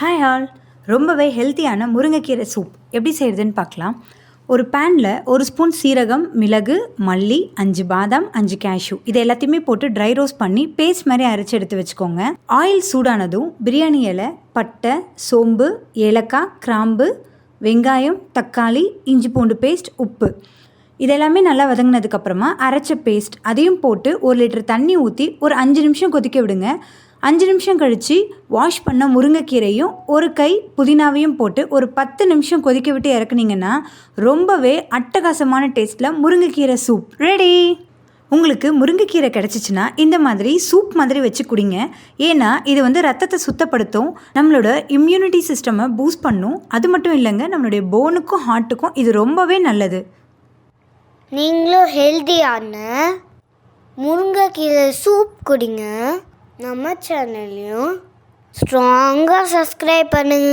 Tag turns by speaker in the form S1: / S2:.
S1: Hi all ரொம்பவே ஹெல்த்தியான முருங்கைக்கீரை சூப் எப்படி செய்கிறதுன்னு பார்க்கலாம். ஒரு பேனில் ஒரு ஸ்பூன் சீரகம் மிளகு மல்லி அஞ்சு பாதாம் அஞ்சு கேஷ்யூ இது எல்லாத்தையுமே போட்டு ட்ரை ரோஸ்ட் பண்ணி பேஸ்ட் மாதிரி அரைச்சி எடுத்து வச்சுக்கோங்க. ஆயில் சூடானதும் பிரியாணி இலை பட்டை சோம்பு ஏலக்காய் கிராம்பு வெங்காயம் தக்காளி இஞ்சி பூண்டு பேஸ்ட் உப்பு. இதெல்லாமே நல்லா வதங்கினதுக்கப்புறமா அரைச்ச பேஸ்ட் அதையும் போட்டு ஒரு லிட்டர் தண்ணி ஊற்றி ஒரு அஞ்சு நிமிஷம் கொதிக்க விடுங்க. அஞ்சு நிமிஷம் கழித்து வாஷ் பண்ண முருங்கைக்கீரையும் ஒரு கை புதினாவையும் போட்டு ஒரு பத்து நிமிஷம் கொதிக்க விட்டு இறக்குனீங்கன்னா ரொம்பவே அட்டகாசமான டேஸ்ட்டில் முருங்கைக்கீரை சூப் ரெடி உங்களுக்கு முருங்கைக்கீரை கிடச்சிச்சின்னா இந்த மாதிரி சூப் மாதிரி வச்சு குடிங்க. ஏன்னா இது வந்து ரத்தத்தை சுத்தப்படுத்தும் நம்மளோட இம்யூனிட்டி சிஸ்டமை பூஸ்ட் பண்ணும். அது மட்டும் இல்லைங்க நம்மளுடைய போனுக்கும் ஹார்ட்டுக்கும் இது ரொம்பவே நல்லது.
S2: நீங்களும் ஹெல்த்தியான முருங்கைக்கீரை சூப் குடிங்க. நம்ம சேனல்லையும் ஸ்ட்ராங்காக சப்ஸ்கிரைப் பண்ணுங்க.